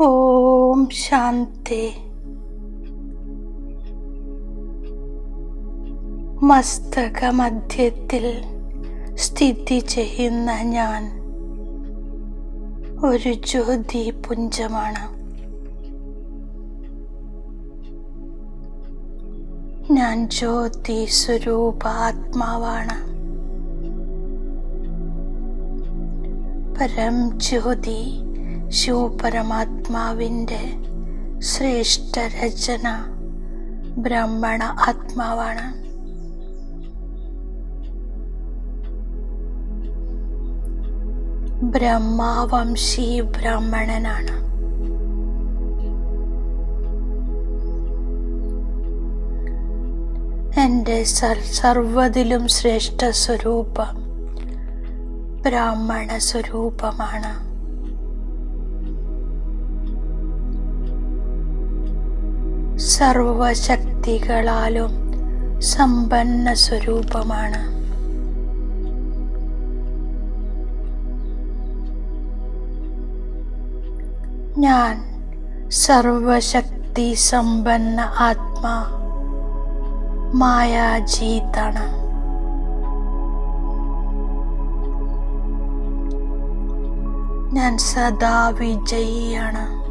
ഓം ശാന്തി. മസ്തക മധ്യത്തിൽ സ്ഥിതി ചെയ്യുന്ന ഞാൻ ഒരു ജ്യോതി പുഞ്ചമാണ് ഞാൻ ജ്യോതി സ്വരൂപാത്മാവാണ് പരം ജ്യോതി ശിവപരമാത്മാവിന്റെ ശ്രേഷ്ഠ രചന ബ്രാഹ്മണ ആത്മാവാണ്. ബ്രഹ്മാവംശി ബ്രാഹ്മണനാണ്. എന്റെ സർ- സർവതിലും ശ്രേഷ്ഠ സ്വരൂപം ബ്രാഹ്മണ സ്വരൂപമാണ് സർവശക്തികളാലും സമ്പന്ന സ്വരൂപമാണ്. ഞാൻ സർവശക്തി സമ്പന്ന ആത്മാ മായാജീതാണ് ഞാൻ സദാ വിജയിയാണ്.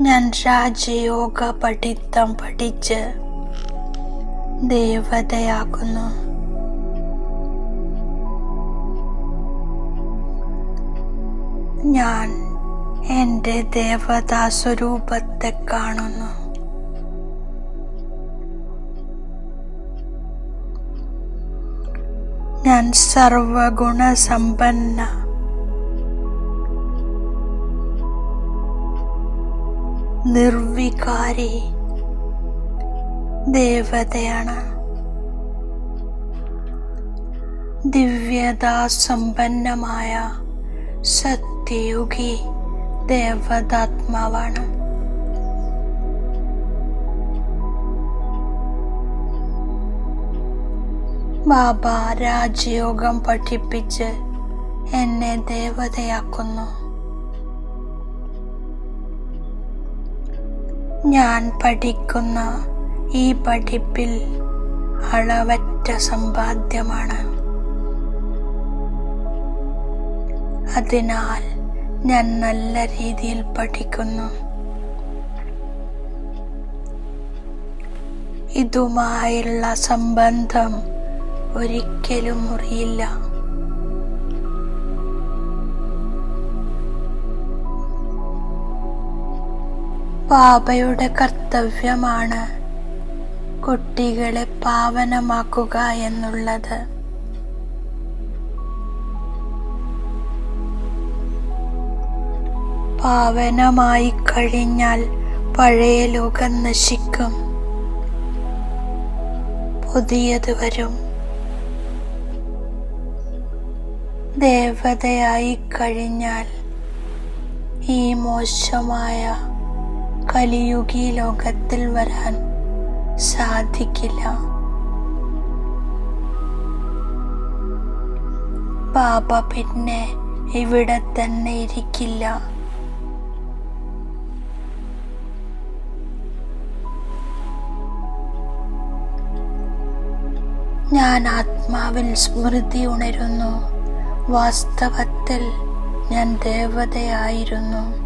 ഞാൻ രാജയോഗ പഠിത്തം പഠിച്ച് ദേവതയാകുന്നു. ഞാൻ എന്റെ ദേവതാ സ്വരൂപത്തെ കാണുന്നു. ഞാൻ സർവഗുണ നിർവികാരി ദേവതയാണ്. ദിവ്യതാ സമ്പന്നമായ സത്യയുഗി ദേവതാത്മാവാണ്. ബാബ രാജയോഗം പഠിപ്പിച്ച് എന്നെ ദേവതയാക്കുന്നു. ഞാൻ പഠിക്കുന്ന ഈ പഠിപ്പിൽ അളവറ്റ സമ്പാദ്യമാണ്. അതിനാൽ ഞാൻ നല്ല രീതിയിൽ പഠിക്കുന്നു. ഇതുമായുള്ള സംബന്ധം ഒരിക്കലും മുറിയില്ല. ബാബയുടെ കർത്തവ്യമാണ് കുട്ടികളെ പാവനമാക്കുക എന്നുള്ളത്. പാവനമായി കഴിഞ്ഞാൽ പഴയ ലോകം നശിക്കും. പുതിയത് വരും. ദേവതയായി കഴിഞ്ഞാൽ ഈ മോശമായ കലിയുഗി ലോകത്തിൽ വരാൻ സാധിക്കില്ല. പാപ പിന്നെ ഇവിടെ തന്നെ ഇരിക്കില്ല. ഞാൻ ആത്മാവിൽ സ്മൃതി ഉണരുന്നു. വാസ്തവത്തിൽ ഞാൻ ദേവതയായിരുന്നു.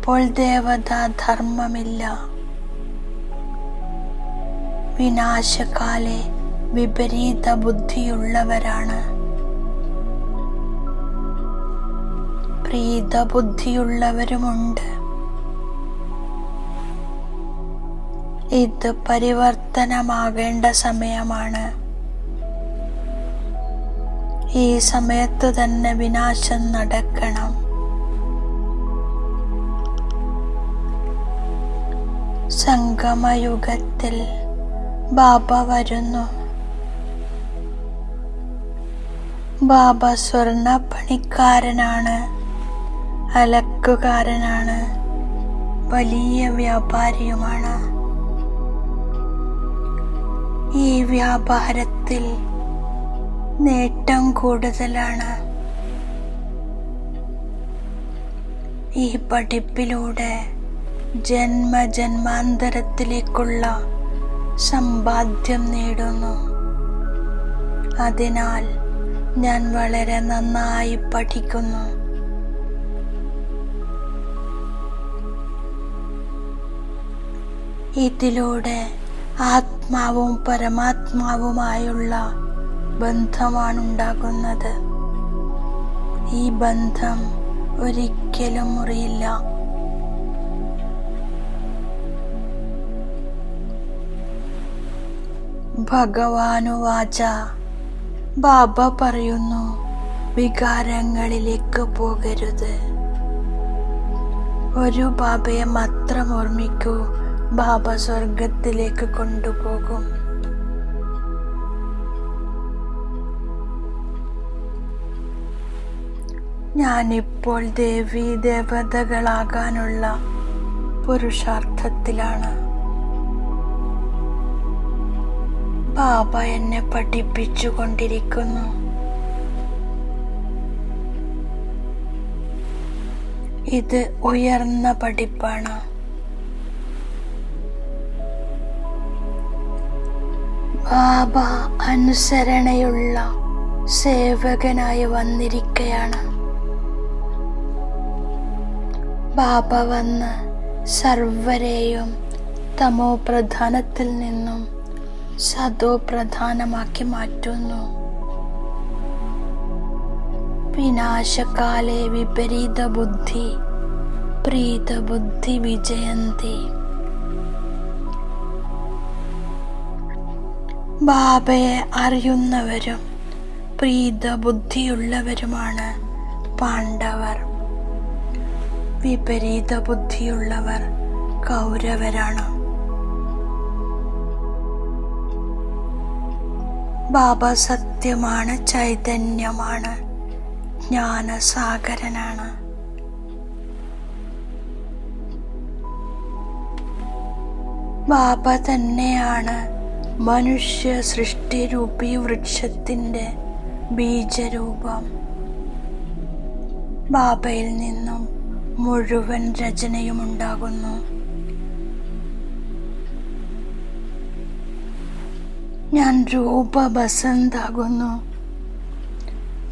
ഇപ്പോൾ ദേവതാ ധർമ്മമില്ല. വിനാശകാലെ വിപരീത ബുദ്ധിയുള്ളവരാണ്. പ്രീത ബുദ്ധിയുള്ളവരുമുണ്ട്. ഇത് പരിവർത്തനമാകേണ്ട സമയമാണ്. ഈ സമയത്ത് തന്നെ വിനാശം നടക്കണം. സംഗമയുഗത്തിൽ ബാബ വരുന്നു. ബാബ സ്വർണ പണിക്കാരനാണ് അലക്കുകാരനാണ് വലിയ വ്യാപാരിയുമാണ്. ഈ വ്യാപാരത്തിൽ നേട്ടം കൂടുതലാണ്. ഈ പഠിപ്പിലൂടെ ജന്മജന്മാന്തരത്തിലേക്കുള്ള സമ്പാദ്യം നേടുന്നു. അതിനാൽ ഞാൻ വളരെ നന്നായി പഠിക്കുന്നു. ഇതിലൂടെ ആത്മാവും പരമാത്മാവുമായുള്ള ബന്ധമാണ് ഉണ്ടാകുന്നത് ഈ ബന്ധം ഒരിക്കലും മുറിയില്ല. ഭഗവാനുവാച ബാബ പറയുന്നു വികാരങ്ങളിലേക്ക് പോകരുത്. ഒരു ബാബയെ മാത്രം ഓർമ്മിക്കൂ ബാബ സ്വർഗത്തിലേക്ക് കൊണ്ടുപോകും. ഞാനിപ്പോൾ ദേവീ ദേവതകളാകാനുള്ള പുരുഷാർത്ഥത്തിലാണ്. ബാബ എന്നെ പഠിപ്പിച്ചു കൊണ്ടിരിക്കുന്നു ഇത് ഉയർന്ന പഠിപ്പാണ്. ബാബ അനുസരണയുള്ള സേവകനായി വന്നിരിക്കയാണ്. ബാബ വന്ന് സർവരെയും തമോ പ്രധാനത്തിൽ നിന്നും സതോ പ്രധാനമാക്കി മാറ്റുന്നു. വിനാശകാലേ വിപരീത ബുദ്ധി പ്രീത ബുദ്ധി വിജയന്തി. ബാബയെ അറിയുന്നവരും പ്രീത ബുദ്ധിയുള്ളവരുമാണ് പാണ്ഡവർ. വിപരീത ബുദ്ധിയുള്ളവർ കൗരവരാണ്. ബാബ സത്യമാണ് ചൈതന്യമാണ് ജ്ഞാനസാഗരനാണ്. ബാബ തന്നെയാണ് മനുഷ്യ സൃഷ്ടിരൂപി വൃക്ഷത്തിന്റെ ബീജരൂപം. ബാബയിൽ നിന്നും മുഴുവൻ രചനയും ഞാൻ രൂപ രൂപബസന്താകുന്നു.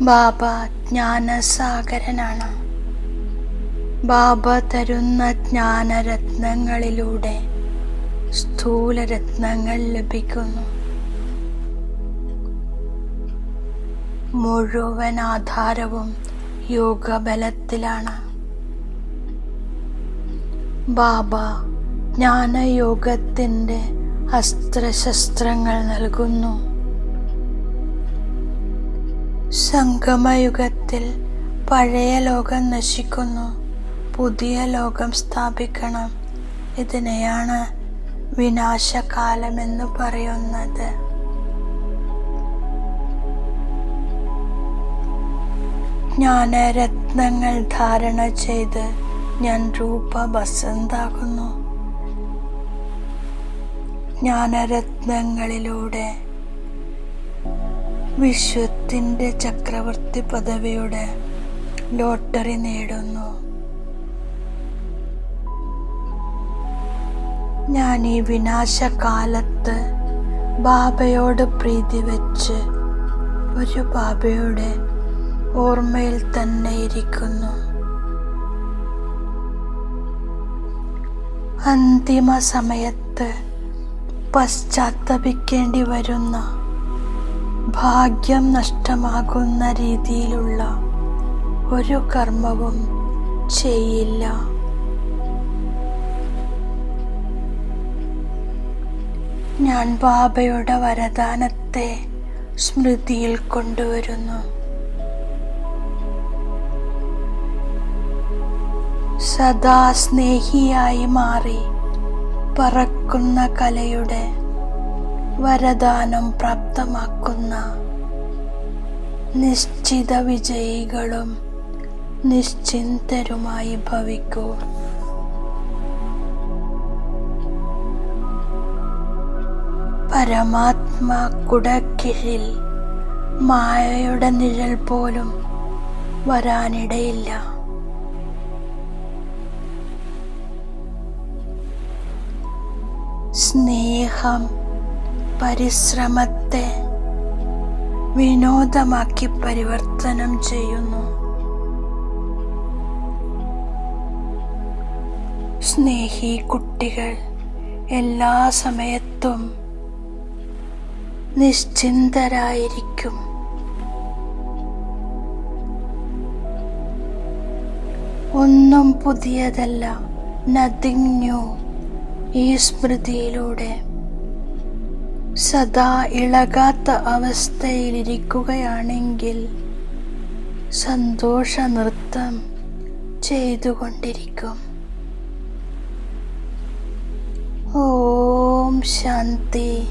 ബാബ ജ്ഞാനസാഗരനാണ്. ബാബ തരുന്ന ജ്ഞാനരത്നങ്ങളിലൂടെ സ്ഥൂലരത്നങ്ങൾ ലഭിക്കുന്നു. മുഴുവൻ ആധാരവും യോഗബലത്തിലാണ്. ബാബ ജ്ഞാനയോഗത്തിന്റെ അസ്ത്രശസ്ത്രങ്ങൾ നൽകുന്നു. സംഗമയുഗത്തിൽ പഴയ ലോകം നശിക്കുന്നു. പുതിയ ലോകം സ്ഥാപിക്കണം. ഇതിനെയാണ് വിനാശകാലമെന്ന് പറയുന്നത്. ജ്ഞാനരത്നങ്ങൾ ധാരണ ചെയ്ത് ഞാൻ രൂപ ബസന്താകുന്നു ജ്ഞാനരത്നങ്ങളിലൂടെ വിശ്വത്തിന്റെ ചക്രവർത്തി പദവിയുടെ ലോട്ടറി നേടുന്നു. ഞാൻ ഈ വിനാശകാലത്ത് ബാബയോട് പ്രീതി വെച്ച് ഒരു ബാബയുടെ ഓർമ്മയിൽ തന്നെ ഇരിക്കുന്നു. അന്തിമ സമയത്ത് പശ്ചാത്തപിക്കേണ്ടി വരുന്ന ഭാഗ്യം നഷ്ടമാകുന്ന രീതിയിലുള്ള ഒരു കർമ്മവും ചെയ്യില്ല. ഞാൻ ബാബയുടെ വരദാനത്തെ സ്മൃതിയിൽ കൊണ്ടുവരുന്നു. സദാ സ്നേഹിയായി മാറി പറക്കുന്ന കലയുടെ വരദാനം പ്രാപ്തമാക്കുന്ന നിശ്ചിത വിജയികളും നിശ്ചിന്തരുമായി ഭവിക്കൂ. പരമാത്മാ കുടക്കിഴിൽ മായയുടെ നിഴൽ പോലും വരാനിടയില്ല. സ്നേഹം പരിശ്രമത്തെ വിനോദമാക്കി പരിവർത്തനം ചെയ്യുന്നു. സ്നേഹി കുട്ടികൾ എല്ലാ സമയത്തും നിശ്ചിന്തരായിരിക്കും. ഒന്നും പുതിയതല്ല നത്തിങ് ന്യൂ ഈ സ്മൃതിയിലൂടെ സദാ ഇളകാത്ത അവസ്ഥയിലിരിക്കുകയാണെങ്കിൽ സന്തോഷ നൃത്തം ചെയ്തുകൊണ്ടിരിക്കും. ഓം ശാന്തി.